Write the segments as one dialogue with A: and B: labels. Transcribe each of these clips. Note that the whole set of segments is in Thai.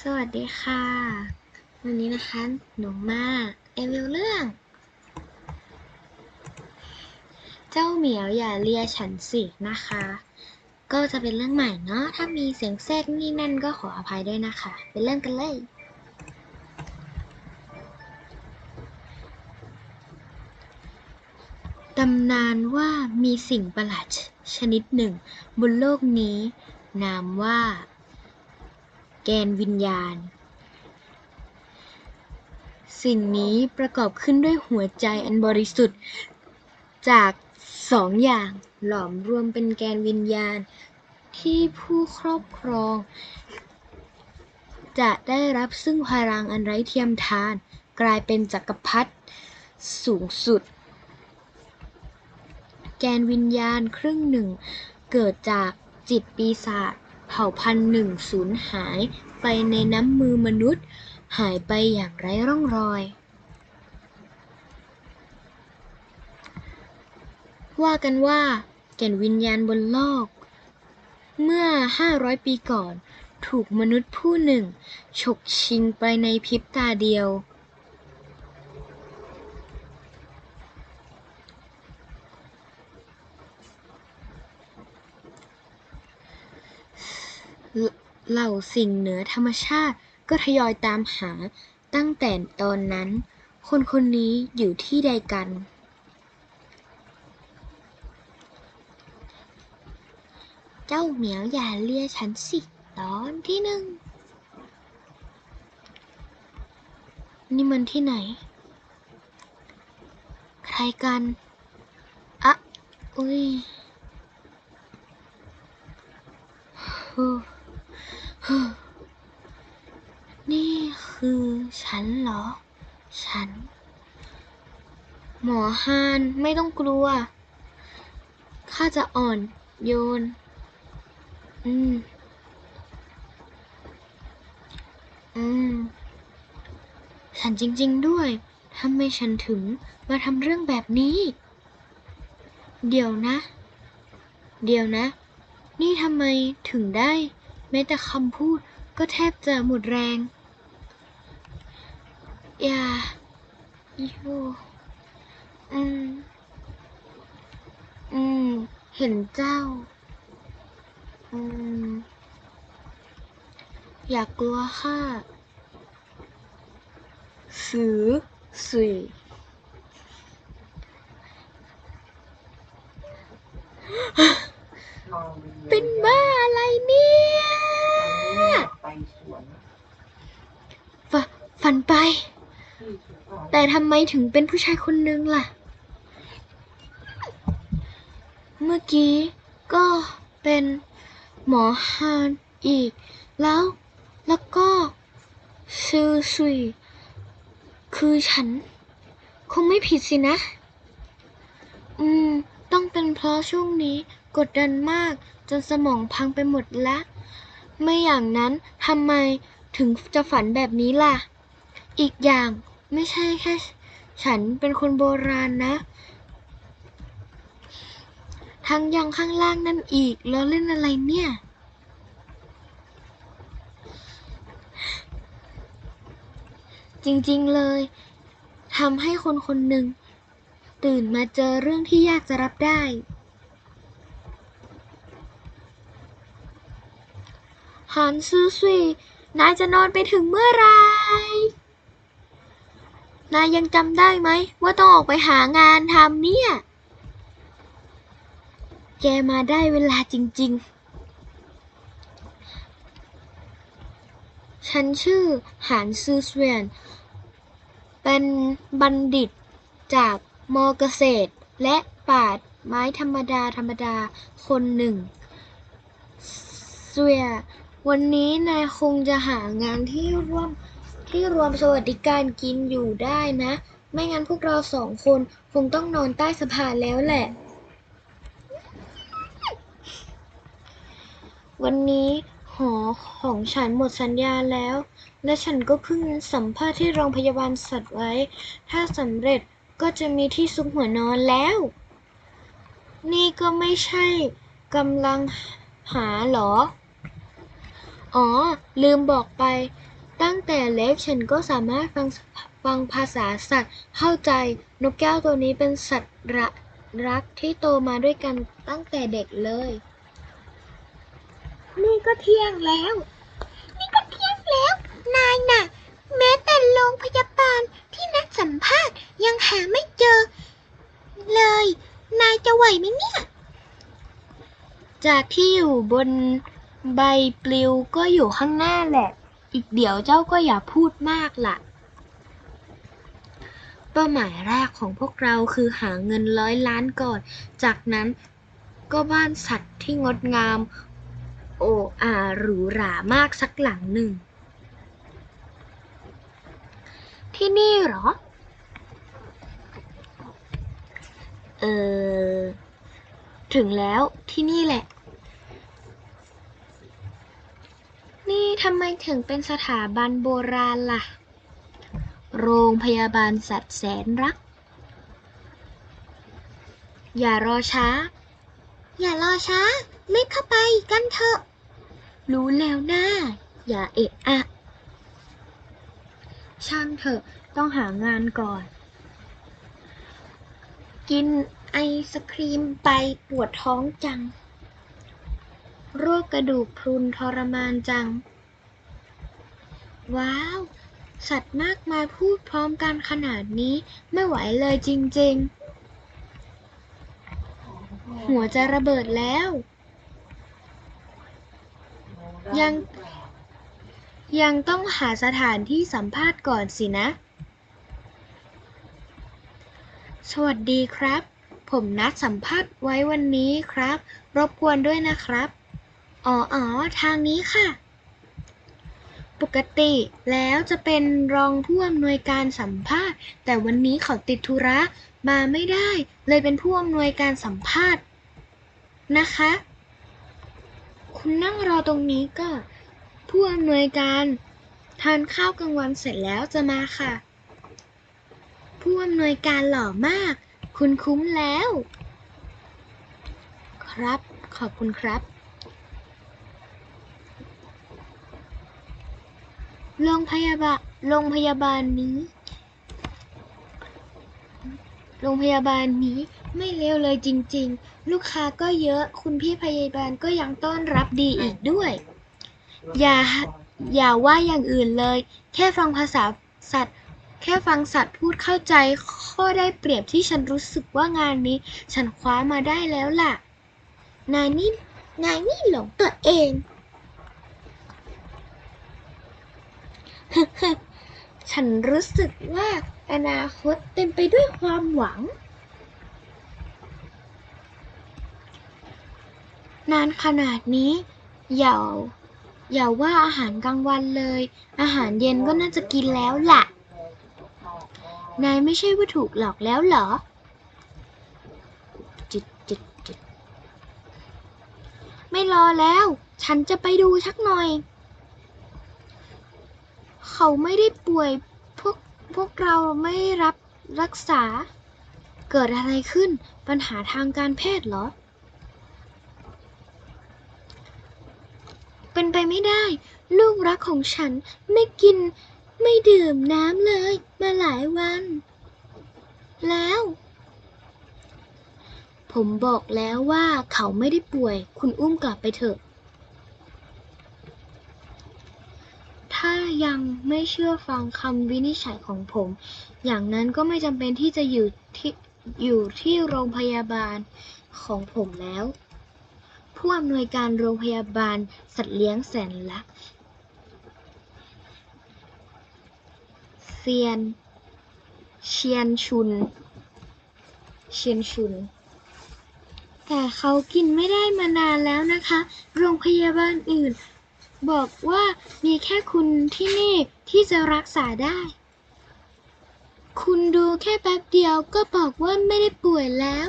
A: สวัสดีค่ะ วันนี้นะคะ หนูมาเอวิวเรื่อง เจ้าเหมียวอย่าเลียฉันสินะคะ ก็จะเป็นเรื่องใหม่เนาะถ้ามีเสียงแทรกนี่นั่นก็ขออภัยด้วยนะคะ เป็นเรื่องกันเลยตำนานว่ามีสิ่งประหลาดชชนิดหนึ่ง บนโลกนี้ นามว่า แกนวิญญาณ สิ่งนี้ประกอบขึ้นด้วยหัวใจอันบริสุทธิ์ จากสองอย่างหลอมรวมเป็นแกนวิญญาณ ที่ผู้ครอบครอง จะได้รับซึ่งพลังอันไร้เทียมทาน กลายเป็นจักรพรรดิสูงสุด แกนวิญญาณครึ่งหนึ่งเกิดจากจิตปีศาจ เผ่าพันธุ์หนึ่งสูญหายไปในน้ำมือมนุษย์ หายไปอย่างไร้ร่องรอย ว่ากันว่า แก่นวิญญาณบนโลก เมื่อ 500 ปีก่อน ถูกมนุษย์ผู้หนึ่ง ฉกชิงไปในพริบตาเดียว เหล่าสิ่งเหนือธรรมชาติก็ทยอยตามหา ตั้งแต่ตอนนั้น คนคนนี้อยู่ที่ใดกัน เจ้าเหมียวอย่าเลียฉันสิ ตอนที่หนึ่ง นี่มันที่ไหน ใครกัน อะ อุ้ยฮู้ฮู้ นี่คือฉันเหรอ ฉัน หมอฮานไม่ต้องกลัว ข้าจะอ่อนโยน อืม อืม ฉันจริง ๆ ด้วยทำไมฉันถึงมาทำเรื่องแบบนี้ เดี๋ยวนะ เดี๋ยวนะ นี่ทำไมถึงได้ ม้แต่คำพูดก็แทบจะหมดแรง อย่าอยู่อืม อืม เห็นเจ้า อืม อย่ากลัวค่ะสือสุยเป็นบ้าอะไรเนี่ย
B: ไปสวน
A: ฝ ฝันไป แต่ทำไมถึงเป็นผู้ชายคนนึงล่ะ เมื่อกี้ก็เป็นหมอฮานอีก แล้วแล้วก็ชื่อสุยคือฉัน คงไม่ผิดสินะ อืม ต้องเป็นเพราะช่วงนี้กดดันมากจนสมองพังไปหมดละ ไม่อย่างนั้นทำไมถึงจะฝันแบบนี้ล่ะ อีกอย่างไม่ใช่แค่ฉันเป็นคนโบราณนะ ทั้งยังข้างล่างนั่นอีกแล้วเล่นอะไรเนี่ย จริงๆเลยทำให้คนคนหนึ่ง ตื่นมาเจอเรื่องที่ยากจะรับได้ ฮันซูซุยนายจะนอนไปถึงเมื่อไหร นายยังจำได้ไหมว่าต้องออกไปหางานทำเนี่ย แกมาได้เวลาจริง ๆ ฉันชื่อหานซือเสวียน เป็นบัณฑิตจากมอเกษตรและปราไม้ธรรมดาธรรมดาคนหนึ่งเสวียวันนี้นายคงจะหางานที่ร่วม ที่รวมสวัสดิการกินอยู่ได้นะ ไม่งั้นพวกเราสองคนคงต้องนอนใต้สะพานแล้วแหละ วันนี้หอของฉันหมดสัญญาแล้ว และฉันก็เพิ่งสัมภาษณ์ที่โรงพยาบาลสัตว์ไว้ ถ้าสำเร็จก็จะมีที่ซุกหัวนอนแล้ว นี่ก็ไม่ใช่กำลังหาหรอ อ๋อ ลืมบอกไป ตั้งแต่เล็กฉันก็สามารถฟังฟังภาษาสัตว์เข้าใจ นกแก้วตัวนี้เป็นสัตว์ระรักที่โตมาด้วยกันตั้งแต่เด็กเลย
C: นี่ก็เที่ยงแล้ว นี่ก็เที่ยงแล้ว นายน่ะ แม้แต่โรงพยาบาลที่นัดสัมภาษณ์ยังหาไม่เจอ เลย นายจะไหวไหมเนี่ย
A: จากที่อยู่บนใบปลิวก็อยู่ข้างหน้าแหละ อีกเดี๋ยวเจ้าก็อย่าพูดมากล่ะ เป้าหมายแรกของพวกเราคือหาเงินร้อยล้านก่อน จากนั้นก็บ้านสัตว์ที่งดงาม โอ้อาหรูหรามากสักหลังหนึ่ง ที่นี่เหรอ เออ ถึงแล้วที่นี่แหละ นี่ ทำไมถึงเป็นสถาบันโบราณล่ะ โรงพยาบาลสัตว์แสนรัก อย่ารอช้า
C: อย่ารอช้ารีบเข้าไปกันเถอะ
A: รู้แล้วนะอย่าเอะอะ ช่างเถอะ ต้องหางานก่อน กินไอศครีมไปปวดท้องจัง โรคกระดูกพรุนทรมานจัง ว้าว สัตว์มากมายพูดพร้อมกันขนาดนี้ไม่ไหวเลยจริง ๆ หัวจะระเบิดแล้ว ยัง ยังต้องหาสถานที่สัมภาษณ์ก่อนสินะ สวัสดีครับ ผมนัดสัมภาษณ์ไว้วันนี้ครับ รบกวนด้วยนะครับ อ๋ออ๋อทางนี้ค่ะ ปกติ แล้วจะเป็นรองผู้อำนวยการสัมภาษณ์ แต่วันนี้เขาติดธุระมาไม่ได้ เลยเป็นผู้อำนวยการสัมภาษณ์นะคะ คุณนั่งรอตรงนี้ก็ ผู้อำนวยการทานข้าวกลางวันเสร็จแล้วจะมาค่ะ ผู้อำนวยการหล่อมาก คุณคุ้มแล้ว ครับ ขอบคุณครับ โรงพยาบาล โรงพยาบาลนี้ โรงพยาบาลนี้ไม่เลวเลยจริง ๆ ลูกค้าก็เยอะ คุณพี่พยาบาลก็ยังต้อนรับดีอีกด้วย อย่า อย่าว่าอย่างอื่นเลย แค่ฟังภาษาสัตว์ แค่ฟังสัตว์พูดเข้าใจข้อได้เปรียบที่ฉันรู้สึกว่างานนี้ ฉันคว้ามาได้แล้วล่ะ นายนี่
C: นายนี่หลงตัวเอง
A: ฉันรู้สึกว่าอนาคตเต็มไปด้วยความหวัง นานขนาดนี้ อย่า อย่าว่าอาหารกลางวันเลย อาหารเย็นก็น่าจะกินแล้วล่ะ นายไม่ใช่ว่าถูกหลอกแล้วเหรอจิตจิตจิตไม่รอแล้ว ฉันจะไปดูสักหน่อย เขาไม่ได้ป่วยพวกพวกเราไม่รับรักษา เกิดอะไรขึ้นปัญหาทางการแพทย์เหรอ เป็นไปไม่ได้ ลูกรักของฉันไม่กินไม่ดื่มน้ำเลย มาหลายวัน แล้ว ผมบอกแล้วว่าเขาไม่ได้ป่วย คุณอุ้มกลับไปเถอะ ถ้ายังไม่เชื่อฟังคำวินิจฉัยของผม อย่างนั้นก็ไม่จำเป็นที่จะอยู่ที่อยู่ที่โรงพยาบาลของผมแล้ว ผู้อำนวยการโรงพยาบาลสัตว์เลี้ยงแสนรักเซียน เชียนชุน เชียนชุน แต่เขากินไม่ได้มานานแล้วนะคะ โรงพยาบาลอื่น บอกว่ามีแค่คุณที่นี่ที่จะรักษาได้ คุณดูแค่แป๊บเดียวก็บอกว่าไม่ได้ป่วยแล้ว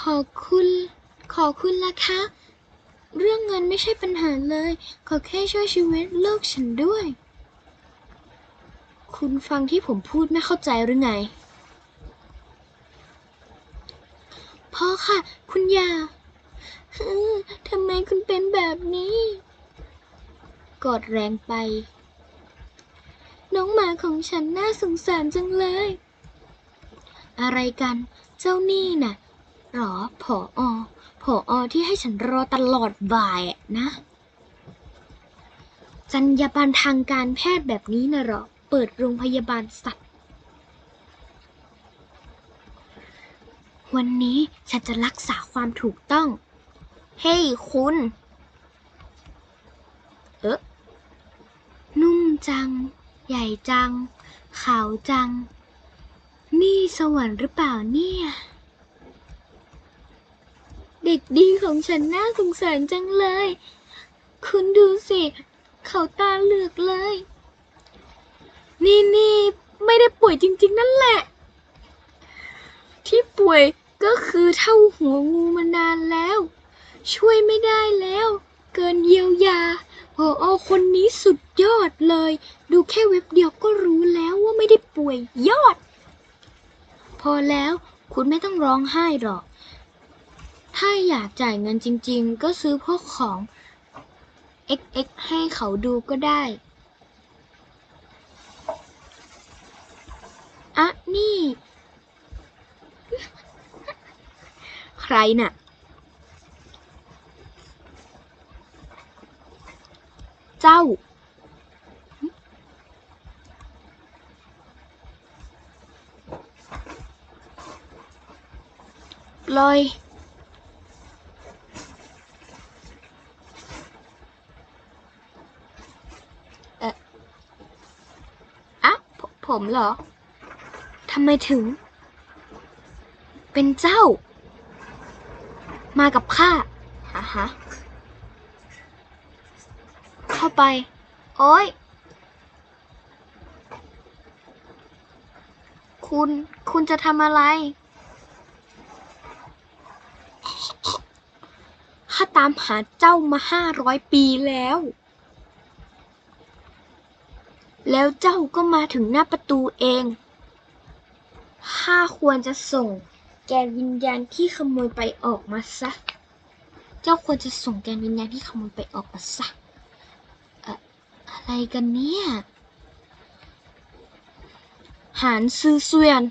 A: ขอบคุณ ขอบคุณละคะ เรื่องเงินไม่ใช่ปัญหาเลย ขอแค่ช่วยชีวิตลูกฉันด้วย คุณฟังที่ผมพูดไม่เข้าใจหรือไงพ่อค่ะ คุณยา ทำไมคุณเป็นแบบนี้ กอดแรงไป น้องหมาของฉันน่าสงสารจังเลย อะไรกัน เจ้านี่น่ะหรอผออผออที่ให้ฉันรอตลอดบ่ายอะนะจรรยาบรรณทางการแพทย์แบบนี้นะหรอ เปิดโรงพยาบาลสัตว์ วันนี้ฉันจะรักษาความถูกต้อง เฮ้ยคุณ เอ๊ะนุ่มจัง ใหญ่จัง ขาวจัง นี่สวรรค์หรือเปล่าเนี่ย เด็กดีของฉันน่าสงสารจังเลย คุณดูสิ เขาตาเหลือกเลย นี่นี่ไม่ได้ป่วยจริง ๆ นั่นแหละ ที่ป่วยก็คือเท่าหัวงูมานานแล้ว ช่วยไม่ได้แล้ว เกินเยียวยาพออคนนี้สุดยอดเลย ดูแค่เว็บเดียวก็รู้แล้วว่าไม่ได้ป่วยยอด พอแล้วคุณไม่ต้องร้องไห้หรอก ถ้าอยากจ่ายเงินจริงๆ ก็ซื้อพวกของ XX ให้เขาดูก็ได้ อะนี่ ใครน่ะ เจ้าลอยเอ่ออะผมผมเหรอทำไมถึง เป็นเจ้า มากับข้าฮะฮะ ไป โอ้ย คุณ คุณจะทำอะไร ข้าตามหาเจ้ามาห้าร้อยปีแล้ว แล้วเจ้าก็มาถึงหน้าประตูเอง ข้าควรจะส่งแกนวิญญาณที่ขโมยไปออกมาซะ เจ้าควรจะส่งแกนวิญญาณที่ขโมยไปออกมาซะ อะไรกันเนี่ย หานซือเซวียน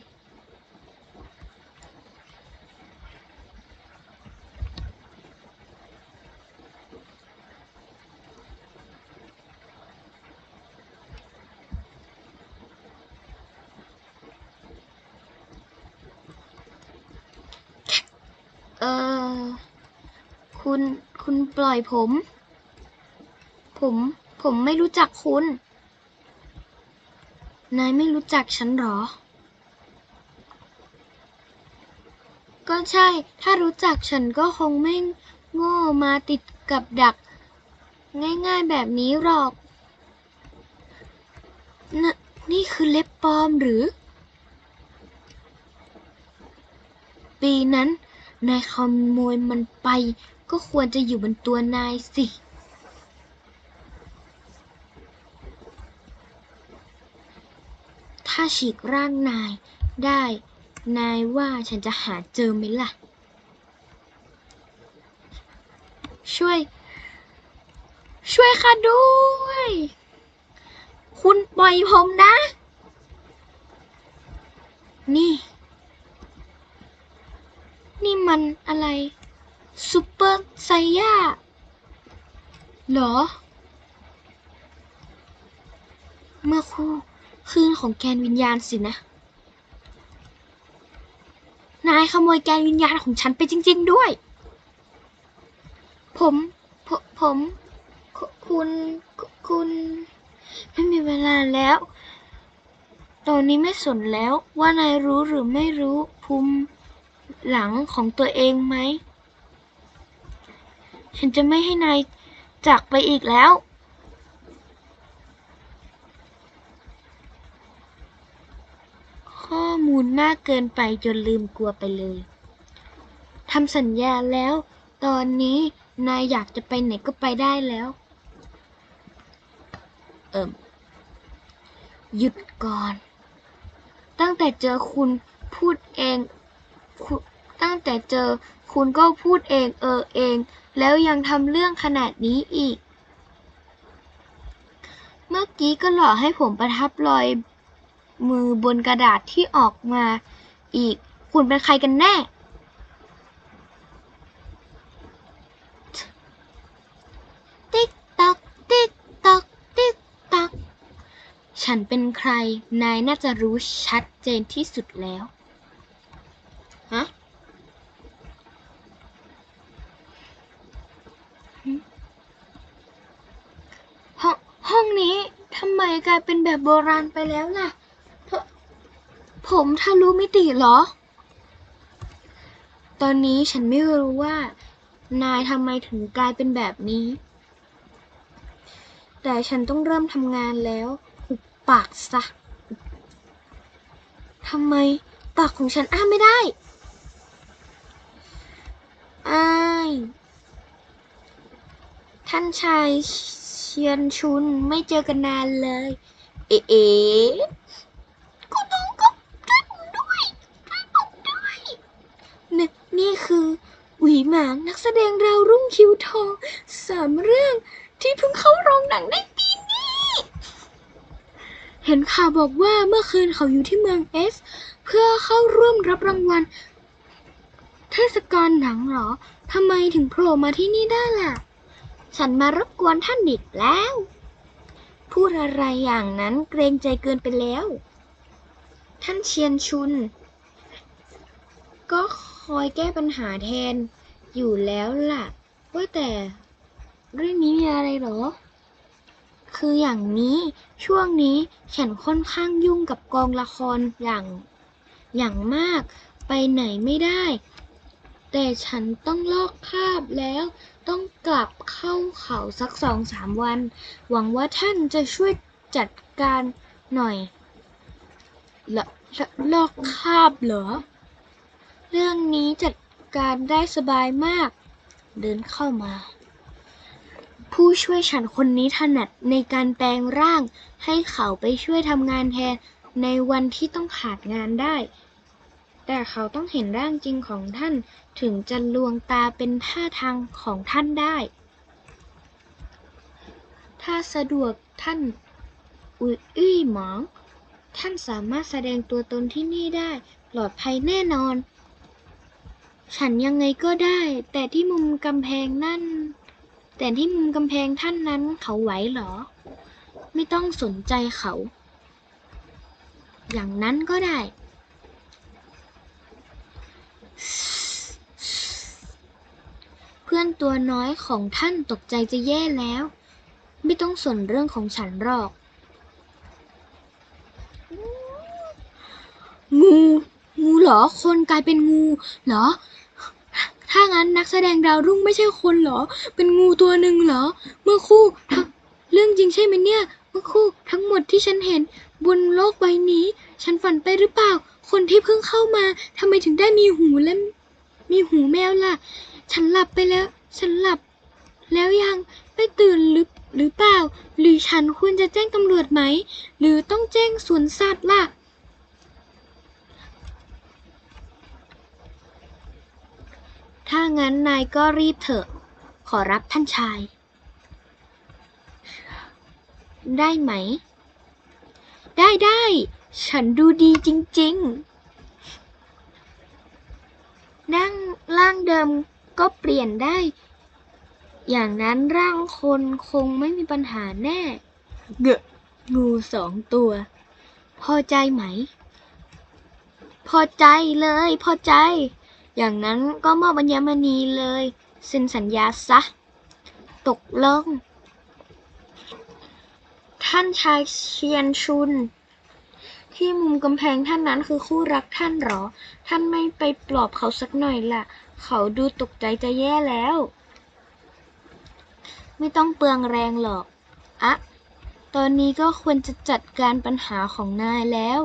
A: เออ คุณ คุณปล่อยผม ผม ผมไม่รู้จักคุณ นายไม่รู้จักฉันหรอ ก็ใช่ ถ้ารู้จักฉันก็คงไม่โง่มาติดกับดัก ง่ายๆแบบนี้หรอกนนี่คือเล็บปลอมหรือ ปีนั้น นายขโมยมันไป ก็ควรจะอยู่บนตัวนายสิ ถ้าฉีกร่างนายได้ นายว่าฉันจะหาเจอไหมล่ะ ช่วย ช่วยข้าด้วย คุณปล่อยผมนะ นี่ นี่มันอะไรซูเปอร์ไซย่าหรอ เมื่อคู่ คืนของแกนวิญญาณสินะ นายขโมยแกนวิญญาณของฉันไปจริง ๆด้วย ผมผมผมคุคุณคุณ ไม่มีเวลาแล้ว ตอนนี้ไม่สนแล้วว่านายรู้หรือไม่รู้ภูมิหลังของตัวเองไหม ฉันจะไม่ให้นายจากไปอีกแล้ว ข้อมูลมากเกินไปจนลืมกลัวไปเลย ทำสัญญาแล้ว ตอนนี้นายอยากจะไปไหนก็ไปได้แล้ว เอิมหยุดก่อน ตั้งแต่เจอคุณพูดเอง ตั้งแต่เจอคุณก็พูดเองเออเอง แล้วยังทำเรื่องขนาดนี้อีก เมื่อกี้ก็หลอกให้ผมประทับรอย มือบนกระดาษที่ออกมาอีก คุณเป็นใครกันแน่ ติ๊กตอกติ๊กตอกติ๊กตอกฉันเป็นใคร นายน่าจะรู้ชัดเจนที่สุดแล้ว ฮะห้องห้องนี้ทำไมกลายเป็นแบบโบราณไปแล้วล่ะ ผมทะลุมิติเหรอ ตอนนี้ฉันไม่รู้ว่า นายทำไมถึงกลายเป็นแบบนี้ แต่ฉันต้องเริ่มทำงานแล้วหุบปากซะทำไมปากของฉันอ้าไม่ได้อ้ายท่านชายเชียนชุนไม่เจอกันนานเลย เอ๋เอ๋ก็ต้องก็ช่วยผมด้วยช่วยผมด้วย นี่คือหวีหมางนักแสดงดาวรุ่งคิวทองสามเรื่องที่เพิ่งเข้าโรงหนังได้ปีนี้ เห็นข่าวบอกว่าเมื่อคืนเขาอยู่ที่เมืองเอส เพื่อเข้าร่วมรับรางวัล เทศกาลหนังเหรอทำไมถึงโผล่มาที่นี่ได้ล่ะ ฉันมารบกวนท่านดิดแล้ว พูดอะไรอย่างนั้นเกรงใจเกินไปแล้ว ท่านเชียนชุน ก็ คอยแก้ปัญหาแทนอยู่แล้วล่ะ ว่าแต่เรื่องนี้มีอะไรหรอ คืออย่างนี้ช่วงนี้ฉันค่อนข้างยุ่งกับกองละครอย่างอย่างมากไปไหนไม่ได้ แต่ฉันต้องลอกคาบแล้วต้องกลับเข้าเขาสักสองสามวัน หวังว่าท่านจะช่วยจัดการหน่อยละลลอกคาบเหรอ เรื่องนี้จัดการได้สบายมาก เดินเข้ามา ผู้ช่วยฉันคนนี้ถนัดในการแปลงร่าง ให้เขาไปช่วยทำงานแทนในวันที่ต้องขาดงานได้ แต่เขาต้องเห็นร่างจริงของท่านถึงจะลวงตาเป็นท่าทางของท่านได้ ถ้าสะดวกท่าน อุยอี้หมอง ท่านสามารถแสดงตัวตนที่นี่ได้ ปลอดภัยแน่นอน ฉันยังไงก็ได้ แต่ที่มุมกำแพงนั่น แต่ที่มุมกำแพงท่านนั้นเขาไหวเหรอ ไม่ต้องสนใจเขา อย่างนั้นก็ได้ เพื่อนตัวน้อยของท่านตกใจจะแย่แล้ว ไม่ต้องสนเรื่องของฉันหรอก งูงู เหรอ คนกลายเป็นงูเหรอ ถ้างั้นนักแสดงดาวรุ่งไม่ใช่คนเหรอ เป็นงูตัวหนึ่งเหรอ เมื่อคู่ทั้งเรื่องจริงใช่ไหมเนี่ย เมื่อคู่ทั้งหมดที่ฉันเห็นบนโลกใบนี้ ฉันฝันไปหรือเปล่า คนที่เพิ่งเข้ามาทำไมถึงได้มีหูและมีหูแมวล่ะ ฉันหลับไปแล้ว ฉันหลับ แล้วยังไม่ตื่นหรือหรือเปล่า หรือฉันควรจะแจ้งตำรวจไหม หรือต้องแจ้งสวนสัตว์ล่ะ ถ้างั้นนายก็รีบเถอะ ขอรับท่านชาย ได้ไหม ได้ได้ ฉันดูดีจริง ๆ นั่งร่างเดิมก็เปลี่ยนได้ อย่างนั้นร่างคนคงไม่มีปัญหาแน่ เกะงูสองตัว พอใจไหม พอใจเลย พอใจ อย่างนั้นก็มอบอัญมณีเลยเซ็นสัญญาซะ ตกลง ท่านชายเชียนชุน ที่มุมกำแพงท่านนั้นคือคู่รักท่านหรอ ท่านไม่ไปปลอบเขาสักหน่อยล่ะ เขาดูตกใจจะแย่แล้ว ไม่ต้องเปลืองแรงหรอก อะ ตอนนี้ก็ควรจะจัดการปัญหาของนายแล้ว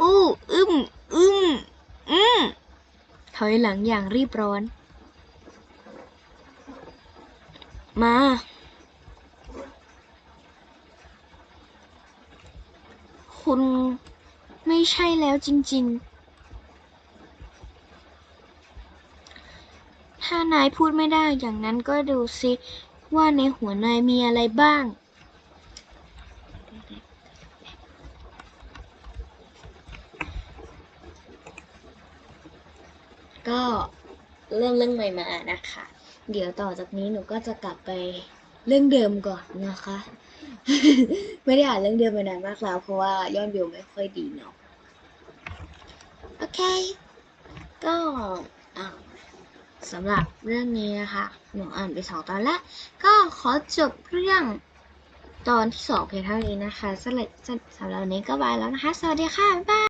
A: อู้อึมอึมอืมถอยหลังอย่างรีบร้อน มา คุณไม่ใช่แล้วจริง ๆ ถ้านายพูดไม่ได้อย่างนั้นก็ดูซิว่าในหัวนายมีอะไรบ้าง ก็เริ่มเรื่องใหม่มานะคะ เดี๋ยวต่อจากนี้หนูก็จะกลับไปเรื่องเดิมก่อนนะคะ ไม่ได้อ่านเรื่องเดิมมานานมากแล้ว เพราะว่ายอดวิวไม่ค่อยดีเนาะโอเค ก็สำหรับเรื่องนี้นะคะ หนูอ่านไปสองตอนแล้ว ก็ขอจบเรื่องตอนที่สองเพียงเท่านี้นะคะสำหรับสำหรับวันนี้ก็บายแล้วนะคะ สวัสดีค่ะ บ๊ายบาย